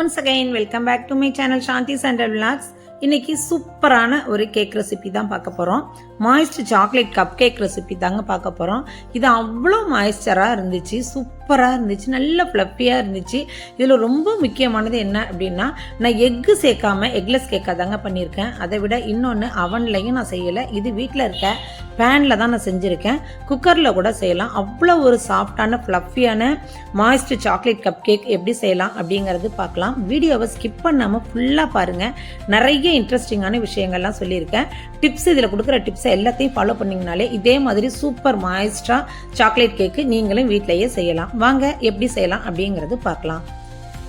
Once again welcome back to my channel Shanthi central vlogs இன்னைக்கு சூப்பரான ஒரு cake recipe தான் பார்க்க போகிறோம் moist chocolate cup cake recipe தாங்க பார்க்க போகிறோம் இது அவ்வளோ மாய்ஸ்டராக இருந்துச்சு சூப்பராக இருந்துச்சு நல்ல ஃப்ளப்பியாக இருந்துச்சு. இதில் ரொம்ப முக்கியமானது என்ன அப்படின்னா நான் எக்கு சேர்க்காம எக்லெஸ் கேக்காக தாங்க பண்ணியிருக்கேன். அதை விட இன்னொன்று அவன்லையும் நான் செய்யலை. இது வீட்டில் இருக்க பேனில் தான் நான் செஞ்சுருக்கேன். குக்கரில் கூட செய்யலாம். அவ்வளோ ஒரு சாஃப்டான ஃப்ளஃபியான மாய்ஸ்ட் சாக்லேட் கப் கேக் எப்படி செய்யலாம் அப்படிங்கிறது பார்க்கலாம். வீடியோவை ஸ்கிப் பண்ணாமல் ஃபுல்லாக பாருங்கள் நிறைய இன்ட்ரெஸ்டிங்கான விஷயங்கள்லாம் சொல்லியிருக்கேன். டிப்ஸ் இதில் கொடுக்குற டிப்ஸை எல்லாத்தையும் ஃபாலோ பண்ணிங்கனாலே இதே மாதிரி சூப்பர் மாய்ஸ்டாக சாக்லேட் கேக்கு நீங்களும் வீட்டிலேயே செய்யலாம். வாங்க எப்படி செய்யலாம் அப்படிங்கிறது பார்க்கலாம்.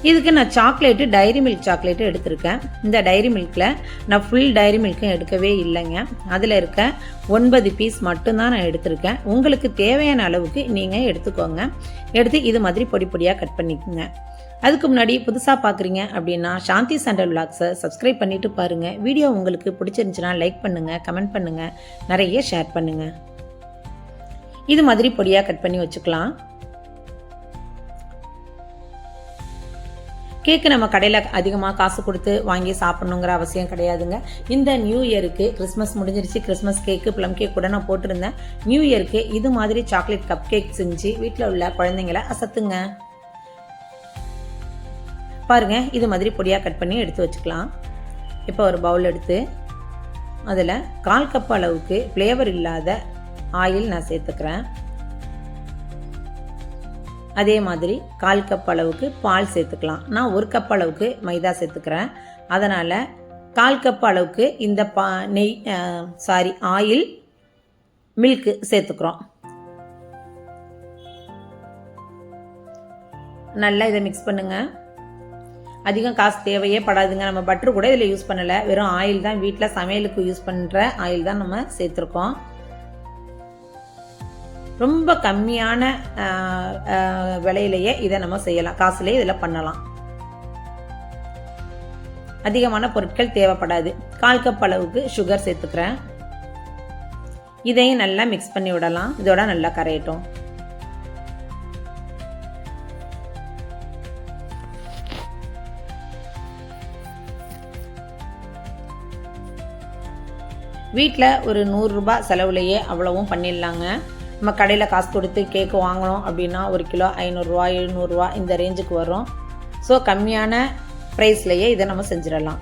இதுக்கு நான் சாக்லேட்டு டைரி மில்க் சாக்லேட்டு எடுத்திருக்கேன். இந்த டைரி மில்கில் நான் ஃபுல் டைரி மில்க்கும் எடுக்கவே இல்லைங்க. அதில் இருக்க ஒன்பது பீஸ் மட்டும்தான் நான் எடுத்திருக்கேன். உங்களுக்கு தேவையான அளவுக்கு நீங்கள் எடுத்துக்கோங்க. எடுத்து இது மாதிரி பொடி பொடியாக கட் பண்ணிக்கோங்க. அதுக்கு முன்னாடி புதுசாக பார்க்குறீங்க அப்படின்னா சாந்தி சண்டல் விளாக்ஸை சப்ஸ்கிரைப் பண்ணிவிட்டு பாருங்கள் வீடியோ உங்களுக்கு பிடிச்சிருந்துச்சுன்னா லைக் பண்ணுங்கள் கமெண்ட் பண்ணுங்கள் நிறைய ஷேர் பண்ணுங்கள் இது மாதிரி பொடியாக கட் பண்ணி வச்சுக்கலாம். கேக்கு நம்ம கடையில் அதிகமாக காசு கொடுத்து வாங்கி சாப்பிடணுங்கிற அவசியம் கிடையாதுங்க. இந்த நியூ இயருக்கு கிறிஸ்மஸ் முடிஞ்சிருச்சு. கிறிஸ்மஸ் கேக்கு ப்ளம் கேக் கூட நான் போட்டிருந்தேன். நியூ இயருக்கு இது மாதிரி சாக்லேட் கப் கேக் செஞ்சு வீட்டில் உள்ள குழந்தைங்கள அசத்துங்க. பாருங்க இது மாதிரி பொடியாக கட் பண்ணி எடுத்து வச்சுக்கலாம். இப்போ ஒரு பவுல் எடுத்து அதில் கால் கப் அளவுக்கு ஃப்ளேவர் இல்லாத ஆயில் நான் சேர்த்துக்கிறேன். அதே மாதிரி கால் கப் அளவுக்கு பால் சேர்த்துக்கலாம். நான் ஒரு கப் அளவுக்கு மைதா சேர்த்துக்கிறேன். அதனால் கால் கப் அளவுக்கு இந்த பா நெய் சாரி ஆயில் மில்க்கு சேர்த்துக்கிறோம். நல்லா இதை மிக்ஸ் பண்ணுங்கள் அதிகம் காசு தேவையே படாதுங்க. நம்ம பட்ரு கூட இதில் யூஸ் பண்ணலை. வெறும் ஆயில் தான். வீட்டில் சமையலுக்கு யூஸ் பண்ணுற ஆயில் தான் நம்ம சேர்த்துருக்கோம். ரொம்ப கம்மியான விலையிலேயே இதை நம்ம செய்யலாம். காசுலேயே இதில் பண்ணலாம். அதிகமான பொருட்கள் தேவைப்படாது. கால் கப் அளவுக்கு சுகர் சேர்த்துக்கிறேன். இதையும் நல்லா மிக்ஸ் பண்ணி விடலாம். இதோட நல்லா கரையட்டும். வீட்டில் ஒரு நூறுரூபா செலவுலையே அவ்வளவும் பண்ணிடலாங்க. நம்ம கடையில் காசு கொடுத்து கேக்கு வாங்கினோம் அப்படின்னா ஒரு கிலோ ஐநூறுரூவா எழுநூறுரூவா இந்த ரேஞ்சுக்கு வரும் ஸோ கம்மியான ப்ரைஸ்லையே இதை நம்ம செஞ்சிடலாம்.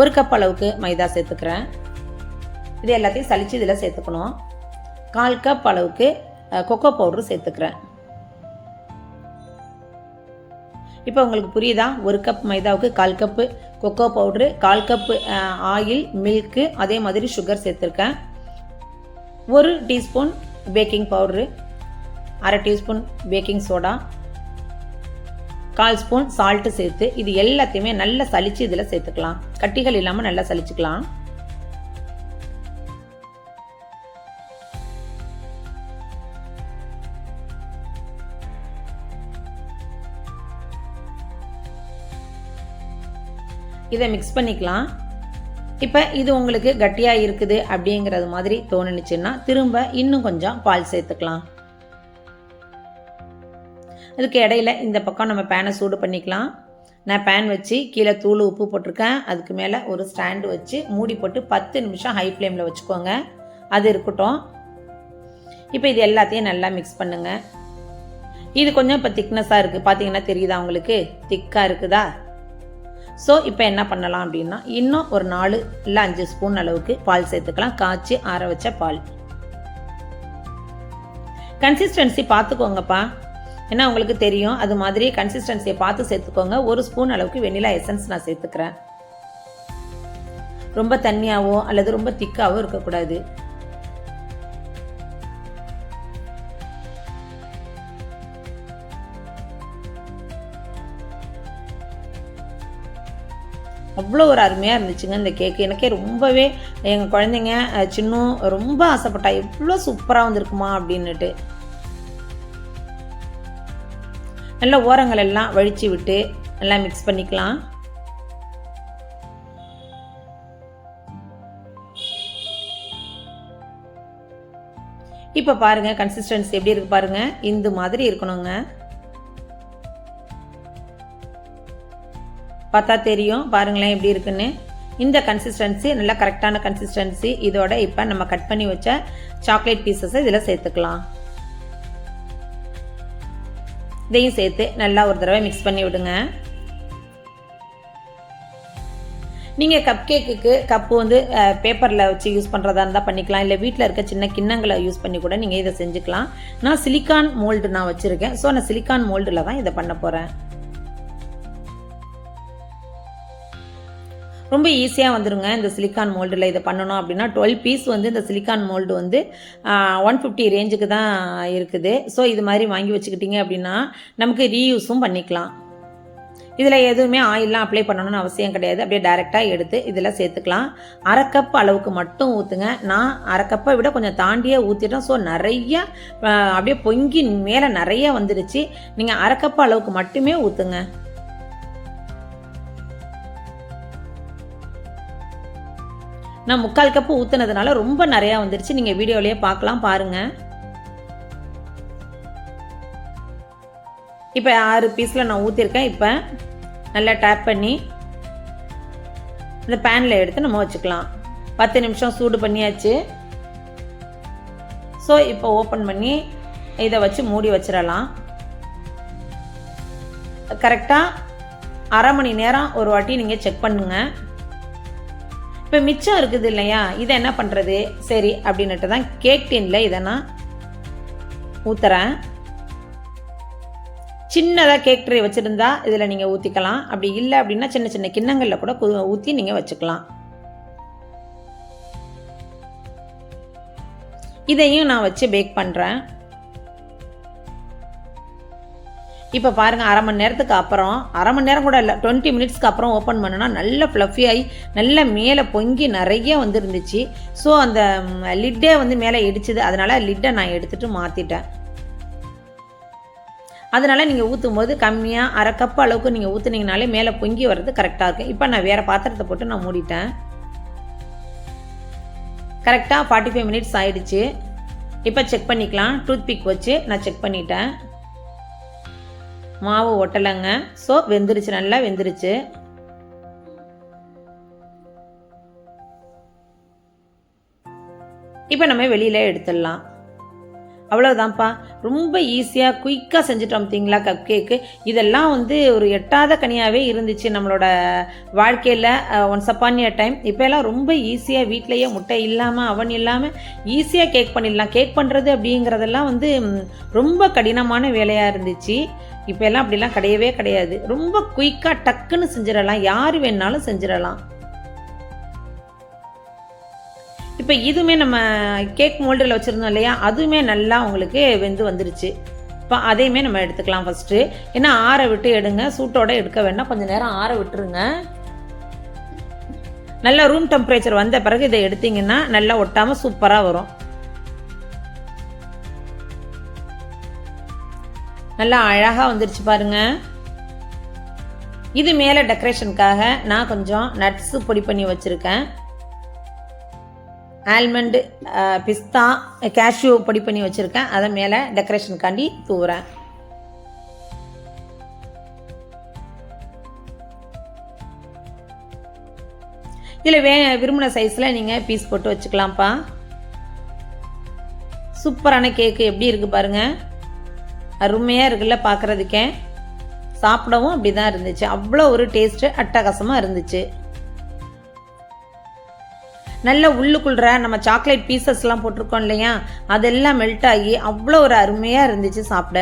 ஒரு கப் அளவுக்கு மைதா சேர்த்துக்கிறேன். இது எல்லாத்தையும் சளிச்சு இதில் சேர்த்துக்கணும். கால் கப் அளவுக்கு கொக்கோ பவுடர் சேர்த்துக்கிறேன். இப்போ உங்களுக்கு புரியுதா? ஒரு கப் மைதாவுக்கு கால் கப்பு கொக்கோ பவுட்ரு கால் கப்பு ஆயில் மில்க்கு அதே மாதிரி சுகர் சேர்த்துருக்கேன். ஒரு டீஸ்பூன் பேக்கிங் பவுட்ரு அரை டீஸ்பூன் பேக்கிங் சோடா கால் ஸ்பூன் சால்ட்டு சேர்த்து இது எல்லாத்தையுமே நல்லா சளிச்சு இதில் சேர்த்துக்கலாம். கட்டிகள் இல்லாமல் நல்லா சளிச்சுக்கலாம். இதை மிக்ஸ் பண்ணிக்கலாம். இப்போ இது உங்களுக்கு கட்டியாக இருக்குது அப்படிங்கிறது மாதிரி தோணுச்சுன்னா திரும்ப இன்னும் கொஞ்சம் பால் சேர்த்துக்கலாம். அதுக்கு இடையில இந்த பக்கம் நம்ம பேனை சூடு பண்ணிக்கலாம். நான் பேன் வச்சு கீழே தூள் உப்பு போட்டிருக்கேன். அதுக்கு மேலே ஒரு ஸ்டாண்டு வச்சு மூடி போட்டு பத்து நிமிஷம் ஹை ஃப்ளேமில் வச்சுக்கோங்க. அது இருக்கட்டும். இப்போ இது எல்லாத்தையும் நல்லா மிக்ஸ் பண்ணுங்கள் இது கொஞ்சம் இப்போ திக்னஸாக இருக்குது பார்த்தீங்கன்னா தெரியுதா உங்களுக்கு? திக்காக இருக்குதா? ஸோ இப்போ என்ன பண்ணலாம் அப்படின்னா இன்னும் ஒரு நாலு இல்லை அஞ்சு ஸ்பூன் அளவுக்கு பால் சேர்த்துக்கலாம். காய்ச்சி ஆற வச்ச பால். கன்சிஸ்டன்சி பார்த்துக்கோங்கப்பா ஏன்னா உங்களுக்கு தெரியும் அது மாதிரி கன்சிஸ்டன்சியை பார்த்து சேர்த்துக்கோங்க. ஒரு ஸ்பூன் அளவுக்கு வெண்ணிலா எசன்ஸ் நான் சேர்த்துக்கிறேன். ரொம்ப தண்ணியாகவோ அல்லது ரொம்ப திக்காகவோ இருக்கக்கூடாது. அவ்வளோ ஒரு அருமையாக இருந்துச்சுங்க இந்த கேக்கு எனக்கே ரொம்பவே எங்கள் குழந்தைங்க சின்னும் ரொம்ப ஆசைப்பட்டா எவ்வளோ சூப்பராக வந்திருக்குமா அப்படின்னுட்டு. நல்லா ஓரங்கள் எல்லாம் வழித்து விட்டு நல்லா மிக்ஸ் பண்ணிக்கலாம். இப்போ பாருங்கள் கன்சிஸ்டன்சி எப்படி இருக்கு பாருங்கள் இந்த மாதிரி இருக்கணுங்க. பார்த்தா தெரியும். பாருங்களேன் எப்படி இருக்குன்னு. இந்த கன்சிஸ்டன்சி நல்லா கரெக்டான கன்சிஸ்டன்சி இதோட இப்போ நம்ம கட் பண்ணி வச்ச சாக்லேட் பீசஸை இதில் சேர்த்துக்கலாம். இதையும் சேர்த்து நல்லா ஒரு தடவை மிக்ஸ் பண்ணி விடுங்க. நீங்கள் கப் கேக்குக்கு கப்பு வந்து பேப்பரில் வச்சு யூஸ் பண்ணுறதா இருந்தால் பண்ணிக்கலாம். இல்லை வீட்டில் இருக்க சின்ன கிண்ணங்களை யூஸ் பண்ணி கூட நீங்கள் இதை செஞ்சுக்கலாம். நான் சிலிக்கான் மோல்டு நான் வச்சுருக்கேன். ஸோ நான் சிலிக்கான் மோல்டில் தான் இதை பண்ண போகிறேன் ரொம்ப ஈஸியாக வந்துருங்க. இந்த சிலிக்கான் மோல்டில் இதை பண்ணணும் அப்படின்னா டுவெல் பீஸ் வந்து இந்த சிலிக்கான் மோல்டு வந்து ஒன் ஃபிஃப்டி ரேஞ்சுக்கு தான் இருக்குது. ஸோ இது மாதிரி வாங்கி வச்சுக்கிட்டிங்க அப்படின்னா நமக்கு ரீயூஸும் பண்ணிக்கலாம். இதில் எதுவுமே ஆயிலெலாம் அப்ளை பண்ணணும்னு அவசியம் கிடையாது. அப்படியே டைரெக்டாக எடுத்து இதில் சேர்த்துக்கலாம். அரை கப் அளவுக்கு மட்டும் ஊற்றுங்க நான் அரை கப்பை விட கொஞ்சம் தாண்டியே ஊற்றிட்டோம் ஸோ நிறைய அப்படியே பொங்கி மேலே நிறைய வந்துருச்சு. நீங்கள் அரை கப் அளவுக்கு மட்டுமே ஊற்றுங்க நான் முக்கால் கப்பு ஊற்றுனதுனால ரொம்ப நிறையா வந்துருச்சு. நீங்கள் வீடியோலேயே பார்க்கலாம் பாருங்கள் இப்போ ஆறு பீஸில் நான் ஊற்றிருக்கேன் இப்போ நல்லா டேப் பண்ணி இந்த பேனில் எடுத்து நம்ம வச்சுக்கலாம். பத்து நிமிஷம் சூடு பண்ணியாச்சு. ஸோ இப்போ ஓப்பன் பண்ணி இதை வச்சு மூடி வச்சிடலாம். கரெக்டாக அரை மணி நேரம் ஒரு வாட்டி நீங்கள் செக் பண்ணுங்கள் இப்போ மிச்சம் இருக்குது இல்லையா? இதை என்ன பண்ணுறது சரி அப்படின்னுட்டு தான் கேக் டீனில் இதை நான் ஊற்றுறேன் சின்னதாக கேக் ட்ரே வச்சுருந்தா இதில் நீங்கள் ஊற்றிக்கலாம் அப்படி இல்லை அப்படின்னா சின்ன சின்ன கிண்ணங்களில் கூட ஊற்றி நீங்கள் வச்சுக்கலாம். இதையும் நான் வச்சு பேக் பண்ணுறேன் இப்போ பாருங்கள் அரை மணி நேரத்துக்கு அப்புறம் அரை மணி நேரம் கூட இல்லை டுவெண்ட்டி மினிட்ஸ்க்கு அப்புறம் ஓப்பன் பண்ணோன்னா நல்ல ஃப்ளஃபி ஆகி நல்ல மேலே பொங்கி நிறைய வந்துருந்துச்சு. ஸோ அந்த லிட்டே வந்து மேலே இடிச்சுது. அதனால் லிட்டை நான் எடுத்துகிட்டு மாற்றிட்டேன் அதனால் நீங்கள் ஊற்றும் போது கம்மியாக அரை கப் அளவுக்கு நீங்கள் ஊற்றுனீங்கனாலே மேலே பொங்கி வர்றது கரெக்டாக இருக்கும். இப்போ நான் வேறு பாத்திரத்தை போட்டு நான் மூடிட்டேன். கரெக்டாக ஃபார்ட்டி ஃபைவ் மினிட்ஸ் ஆகிடுச்சு இப்போ செக் பண்ணிக்கலாம். டூத் பிக் வச்சு நான் செக் பண்ணிட்டேன். மாவு ஒட்டலைங்க. ஸோ வெந்துருச்சு நல்லா வெந்துருச்சு. இப்போ நம்ம வெளியில் எடுத்துடலாம். அவ்வளோதான்ப்பா ரொம்ப ஈஸியாக குயிக்காக செஞ்சுட்டோம் பார்த்தீங்களா கப் கேக்கு இதெல்லாம் வந்து ஒரு எட்டாத கனியாகவே இருந்துச்சு நம்மளோட வாழ்க்கையில் ஒன்ஸ் அப்பான் இயர் டைம் இப்போல்லாம் ரொம்ப ஈஸியாக வீட்லேயே முட்டை இல்லாமல் அவன் இல்லாமல் ஈஸியாக கேக் பண்ணிடலாம். கேக் பண்ணுறது அப்படிங்கிறதெல்லாம் வந்து ரொம்ப கடினமான வேலையாக இருந்துச்சு. இப்போ எல்லாம் அப்படிலாம் கிடையவே கிடையாது. ரொம்ப குயிக்காக டக்குன்னு செஞ்சிடலாம். யார் வேணாலும் செஞ்சிடலாம். இப்போ இதுவுமே நம்ம கேக் மோல்டில் வச்சுருந்தோம் இல்லையா? அதுவுமே நல்லா உங்களுக்கு வெந்து வந்துருச்சு. இப்போ அதையுமே நம்ம எடுத்துக்கலாம் ஃபஸ்ட்டு ஏன்னா ஆற விட்டு எடுங்க. சூட்டோடு எடுக்க வேண்டாம். கொஞ்சம் நேரம் ஆற விட்டுருங்க. நல்லா ரூம் டெம்பரேச்சர் வந்த பிறகு இதை எடுத்தீங்கன்னா நல்லா ஒட்டாமல் சூப்பராக வரும். நல்லா அழகாக வந்துருச்சு பாருங்க. இது மேலே டெக்கரேஷனுக்காக நான் கொஞ்சம் நட்ஸு பொடி பண்ணி வச்சுருக்கேன். ஆல்மண்டு பிஸ்தா கேஷ்யூ பொடி பண்ணி வச்சுருக்கேன். அதை மேலே டெக்கரேஷனுக்காண்டி தூவுறேன். இதில் வே விரும்பின சைஸில் நீங்கள் பீஸ் போட்டு வச்சுக்கலாம்ப்பா. சூப்பரான கேக்கு எப்படி இருக்குது பாருங்கள் அருமையாக இருக்குல்ல பார்க்குறதுக்கே சாப்பிடவும் அப்படி தான் இருந்துச்சு. அவ்வளோ ஒரு டேஸ்ட்டு அட்டகாசமாக இருந்துச்சு. நல்ல உள்ளுக்குள்ற நம்ம சாக்லேட் பீசஸ்லாம் போட்டிருக்கோம் இல்லையா? அதெல்லாம் மெல்ட் ஆகி அவ்வளோ ஒரு அருமையாக இருந்துச்சு சாப்பிட.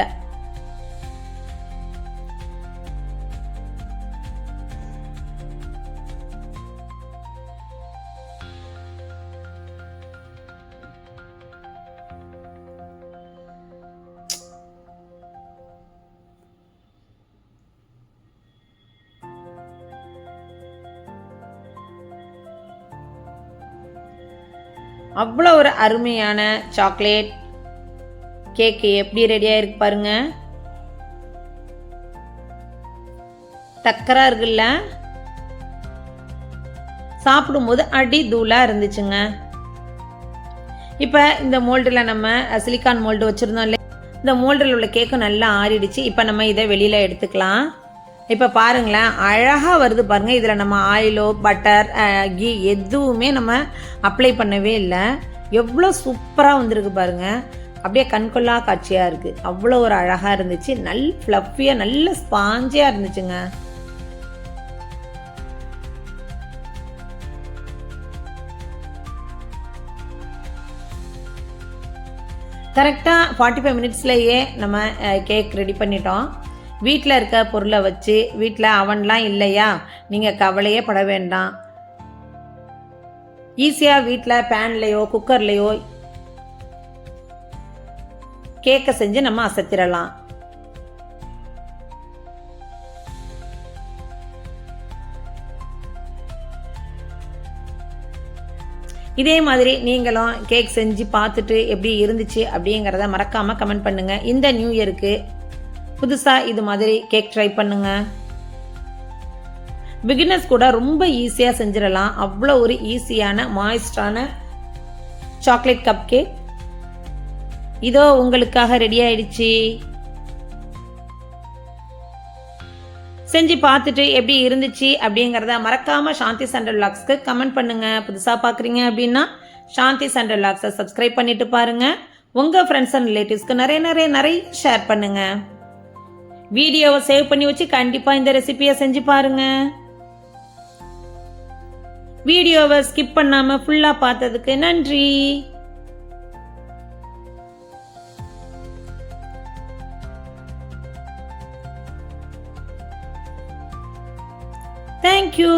அவ்வளோ ஒரு அருமையான சாக்லேட் கேக்கு எப்படி ரெடியாக இருக்கு பாருங்க. தக்கரா இருக்குல்ல? சாப்பிடும்போது அடி தூளாக இருந்துச்சுங்க. இப்போ இந்த மோல்டில் நம்ம சிலிக்கான் மோல்டு வச்சுருந்தோம் இல்லையா? இந்த மோல்டில் உள்ள கேக்கு நல்லா ஆறிடுச்சு. இப்போ நம்ம இதை வெளியில் எடுத்துக்கலாம். இப்போ பாருங்களேன் அழகாக வருது பாருங்கள் இதில் நம்ம ஆயிலோ பட்டர் கீ எதுவுமே நம்ம அப்ளை பண்ணவே இல்லை. எவ்வளோ சூப்பராக வந்திருக்கு பாருங்கள் அப்படியே கண்கொள்ளா காட்சியாக இருக்குது அவ்வளோ ஒரு அழகாக இருந்துச்சு. நல் ஃப்ளஃபியாக நல்ல ஸ்பாஞ்சியாக இருந்துச்சுங்க. கரெக்டாக ஃபார்ட்டி ஃபைவ் மினிட்ஸ்லேயே நம்ம கேக் ரெடி பண்ணிட்டோம். வீட்டில் இருக்க பொருளை வச்சு வீட்டில் அவன்லாம் இல்லையா? நீங்கள் கவலையே பட வேண்டாம். ஈஸியாக வீட்டில் பேன்லேயோ குக்கர்லேயோ கேக்கை செஞ்சு நம்ம அசத்திரலாம். இதே மாதிரி நீங்களும் கேக் செஞ்சு பார்த்துட்டு எப்படி இருந்துச்சு அப்படிங்கிறத மறக்காமல் கமெண்ட் பண்ணுங்கள் இந்த நியூ இயருக்கு புதுசாக இது மாதிரி கேக் ட்ரை பண்ணுங்கள் பிகினர்ஸ் கூட ரொம்ப ஈஸியாக செஞ்சிடலாம். அவ்வளோ ஒரு ஈஸியான மாய்ஸ்டான சாக்லேட் கப் கேக் இதோ உங்களுக்காக ரெடி ஆயிடுச்சு. செஞ்சு பார்த்துட்டு எப்படி இருந்துச்சு அப்படிங்கிறத மறக்காம சாந்தி சண்டல் லாக்ஸ்க்கு கமெண்ட் பண்ணுங்க. புதுசாக பார்க்குறீங்க அப்படின்னா சாந்தி சண்டல் லாக்ஸை சப்ஸ்கிரைப் பண்ணிட்டு பாருங்க. உங்கள் ஃப்ரெண்ட்ஸ் அண்ட் ரிலேட்டிவ்ஸ்க்கு நிறைய நிறைய நிறைய ஷேர் பண்ணுங்கள் வீடியோவை சேவ் பண்ணி வச்சு கண்டிப்பாக இந்த ரெசிபியை செஞ்சு பாருங்க வீடியோவை ஸ்கிப் பண்ணாமல் ஃபுல்லாக பார்த்ததுக்கு நன்றி Thank you.